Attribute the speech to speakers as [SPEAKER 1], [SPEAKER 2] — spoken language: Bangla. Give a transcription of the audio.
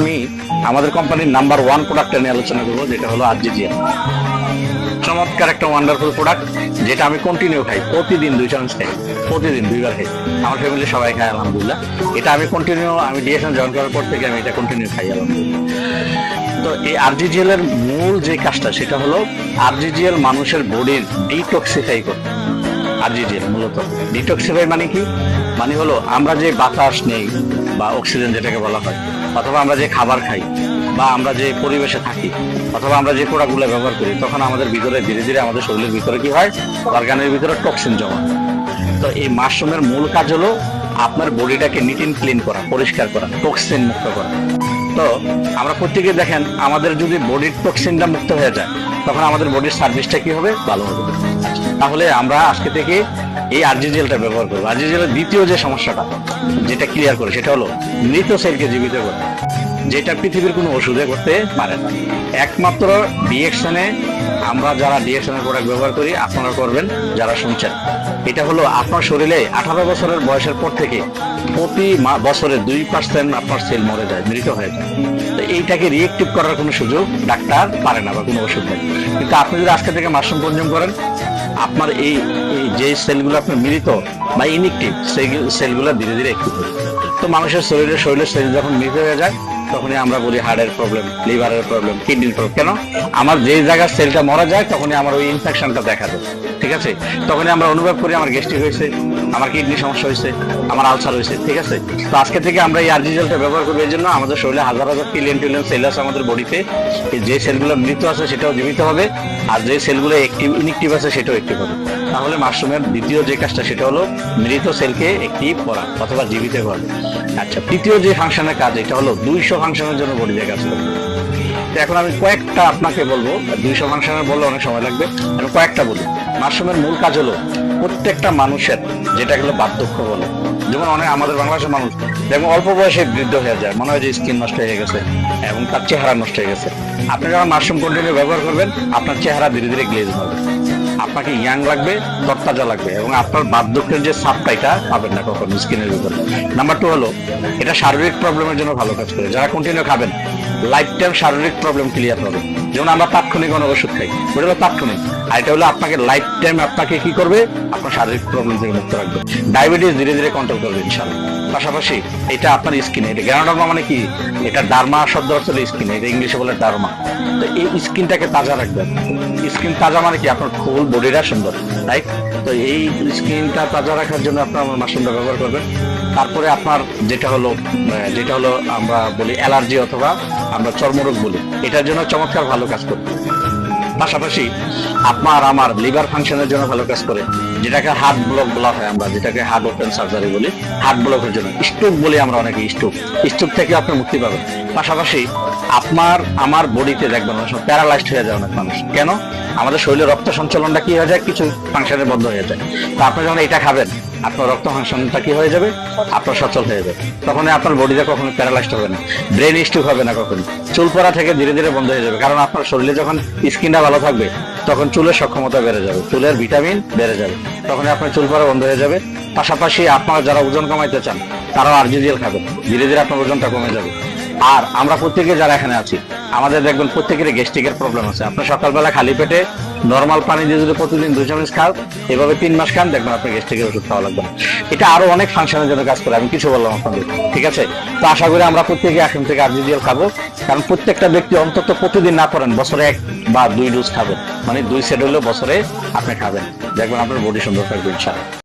[SPEAKER 1] আমি আমাদের কোম্পানির নাম্বার ওয়ান প্রোডাক্টটা নিয়ে আলোচনা করব, যেটা হলো আরজিজিএল চমৎকার একটা ওয়ান্ডারফুল প্রোডাক্ট যেটা আমি কন্টিনিউ খাই, প্রতিদিন দুই চামচ খাই, প্রতিদিন দুইবার খাই। আমার ফ্যামিলি সবাই খায়, আলহামদুলিল্লাহ। এটা আমি কন্টিনিউ আমি ডিএসএন জয়েন করার পর থেকে আমি এটা কন্টিনিউ খাই, আলহামদুলিল্লাহ। তো এই আরজিজিএল এর মূল যে কাজটা, সেটা হলো আরজিজিএল মানুষের বডির ডিটক্সিফাই করে আরজিজিএল মূলত। ডিটক্সিফাই মানে কি? মানে হলো আমরা যে বাতাস নেই, বা অক্সিজেন যেটাকে বলা হয় অথবা আমরা যে খাবার খাই বা আমরা যে পরিবেশে থাকি অথবা আমরা যে প্রোডাক্টগুলো ব্যবহার করি, তখন আমাদের ভিতরে ধীরে ধীরে আমাদের শরীরের ভিতরে কি হয়? অর্গানের ভিতরে টক্সিন জমা তো এই মাশরুমের মূল কাজ হলো আপনার বডিটাকে নিট অ্যান্ড ক্লিন করা, পরিষ্কার করা টক্সিন মুক্ত করা। তো আমরা প্রত্যেকে দেখেন, আমাদের যদি বডির টক্সিনটা মুক্ত হয়ে যায়, তখন আমাদের বডির সার্ভিসটা কি হবে? ভালো হবে। তাহলে আমরা আজকে থেকে এই আরজি জেলটা ব্যবহার করব। আরজি জেলের দ্বিতীয় যে সমস্যাটা, যেটা ক্লিয়ার করে, সেটা হলো মৃত সেলকে জীবিত করে যেটা পৃথিবীর কোনো ওষুধে করতে পারে না। একমাত্র ডিএকশনে আমরা যারা ডিএসএনএল প্রোডাক্ট ব্যবহার করি, আপনারা করবেন যারা শুনছেন। এটা হলো আপনার শরীরে আঠারো বছরের বয়সের পর থেকে প্রতি বছরে দুই পার্সেন্ট আপনার সেল মরে যায়, মৃত হয়ে যায়। তো এইটাকে রিয়েক্টিভ করার কোনো সুযোগ ডাক্তার পারে না বা কোনো ওষুধ নেই। কিন্তু আপনি যদি আজকে থেকে মাশরুম কনজিউম করেন, আপনার এই এই যে সেলগুলো আপনার মৃত বা ইনিকটিভ সেই সেলগুলো ধীরে ধীরে একটু তো মানুষের শরীরে শরীরের সেল যখন মৃত হয়ে যায়, তখনই আমরা বলি হার্টের প্রবলেম লিভারের প্রবলেম কিডনির প্রবলেম কেন? আমার যে জায়গার সেলটা মারা যায়, তখনই আমার ওই ইনফেকশনটা দেখা যায় ঠিক আছে? তখনই আমরা অনুভব করি আমার গ্যাস্ট্রিক হয়েছে, আমার কিডনি সমস্যা হয়েছে, আমার আলসার হয়েছে, ঠিক আছে? তো আজকে থেকে আমরা এই আরজিজেলটা ব্যবহার করব এই জন্য আমাদের শরীরে হাজার হাজার ট্রিলিয়ন ট্রিলিয়ন সেল আছে আমাদের বডিতে যে সেলগুলো মৃত আছে, সেটাও জীবিত হবে, আর যে সেলগুলো অ্যাক্টিভ ইনএক্টিভ আছে, সেটাও অ্যাক্টিভ হবে। তাহলে মাশরুমের দ্বিতীয় যে কাজটা, সেটা হলো মৃত সেলকে একটি করা অথবা জীবিত করা আচ্ছা তৃতীয় যে ফাংশনের কাজ, এটা হলো দুইশো ফাংশনের জন্য বডিতে কাজ করবে এখন আমি কয়েকটা আপনাকে বলব। দুইশো ফাংশনের বললে অনেক সময় লাগবে। আমি কয়েকটা বলি। মাশরুমের মূল কাজ হলো প্রত্যেকটা মানুষের যেটা হলো বার্ধক্য বলে। যেমন অনেক আমাদের বাংলাদেশের মানুষ যেমন অল্প বয়সে বৃদ্ধ হয়ে যায়। মনে হয় যে স্কিন নষ্ট হয়ে গেছে এবং তার চেহারা নষ্ট হয়ে গেছে। আপনি যখন মাশরুম কন্টিনিউ ব্যবহার করবেন, আপনার চেহারা ধীরে ধীরে গ্লেজ হবে। আপনাকে ইয়াং লাগবে, তরতাজা লাগবে এবং আপনার বার্ধক্যের যে সাপটা এটা পাবেন না কখনো স্কিনের ভিতরে নাম্বার টু হলো, এটা শারীরিক প্রবলেমের জন্য ভালো কাজ করে। যারা কন্টিনিউ খাবেন লাইফ টাইম শারীরিক প্রবলেম ক্লিয়ার হবে। যেমন আমরা তাৎক্ষণিক কোনো ওষুধ খাই, ওটা হলো তাৎক্ষণিক। আর এটা হলো আপনাকে লাইফ টাইম আপনাকে কি করবে? আপনার শারীরিক প্রবলেম থেকে মুক্ত রাখবে। ডায়াবেটিস ধীরে ধীরে কন্ট্রোল করবে ইনশাল্লাহ পাশাপাশি এটা আপনার স্কিনে, এটা গ্যানোডার্মা মানে কি? এটা ডার্মা শব্দ হলো স্কিনে, এটা ইংলিশে বলে ডার্মা। তো এই স্কিনটাকে তাজা রাখবে স্কিন তাজা মানে কি? আপনার ফুল বডিটা সুন্দর রাইট তো এই স্কিনটা তাজা রাখার জন্য আপনার আমার মাশরুমটা ব্যবহার করবেন। তারপরে আপনার যেটা হলো যেটা হলো আমরা বলি অ্যালার্জি অথবা আমরা চর্মরোগ বলি। এটার জন্য চমৎকার ভালো কাজ করবে। পাশাপাশি আপনার আমার লিভার ফাংশনের জন্য ভালো কাজ করে, যেটাকে হার্ট ব্লক বলা হয় আমরা, যেটাকে হার্ট ওপেন সার্জারি বলি হার্ট ব্লকের জন্য। স্ট্রোক বলি আমরা অনেকে স্ট্রোক স্ট্রোক থেকে আপনি মুক্তি পাবেন। পাশাপাশি আপনার, আমার বডিতে দেখবেন অনেক সময় প্যারালাইজড হয়ে যায় অনেক মানুষ। কেন? আমাদের শরীরে রক্ত সঞ্চালনটা কি হয়ে যায়? কিছু ফাংশনে বন্ধ হয়ে যায়। তো আপনি যখন এটা খাবেন আপনার রক্ত ফাংশনটা কি হয়ে যাবে? আপনার সচল হয়ে যাবে। তখন আপনার বডিটা কখনো প্যারালাইজড হবে না। ব্রেন স্ট্রোক হবে না কখনো। চুল পড়া থেকে ধীরে ধীরে বন্ধ হয়ে যাবে। কারণ আপনার শরীরে যখন স্কিনটা ভালো থাকবে, তখন চুলের সক্ষমতা বেড়ে যাবে। চুলের ভিটামিন বেড়ে যাবে। তখন আপনার চুল পড়া বন্ধ হয়ে যাবে। পাশাপাশি আপনারা যারা ওজন কমাইতে চান, তারাও আরজিজিএল খাবেন। ধীরে ধীরে আপনার ওজনটা কমে যাবে। আর আমরা প্রত্যেকে যারা এখানে আছি, আমাদের দেখবেন প্রত্যেকের গ্যাস্ট্রিকের প্রবলেম আছে। আপনার সকালবেলা খালি পেটে নর্মাল পানি দিয়ে যদি প্রতিদিন দুই চামচ খান, এভাবে তিন মাস খান, দেখবেন আপনার গ্যাস্ট্রিকের ওষুধ খাওয়া লাগবে এটা আরও অনেক ফাংশনের জন্য কাজ করে, আমি কিছু বললাম আপনাদের। ঠিক আছে? তো আশা করি আমরা প্রত্যেকে এখন থেকে আরজিডিএল খাব, কারণ প্রত্যেকটা ব্যক্তি অন্তত প্রতিদিন না করেন, বছরে এক বা দুই ডোজ খাবেন। মানে দুই সেট হলেও বছরে আপনি খাবেন। দেখবেন আপনার বডি সুন্দর থাকবে, ইনশাআল্লাহ।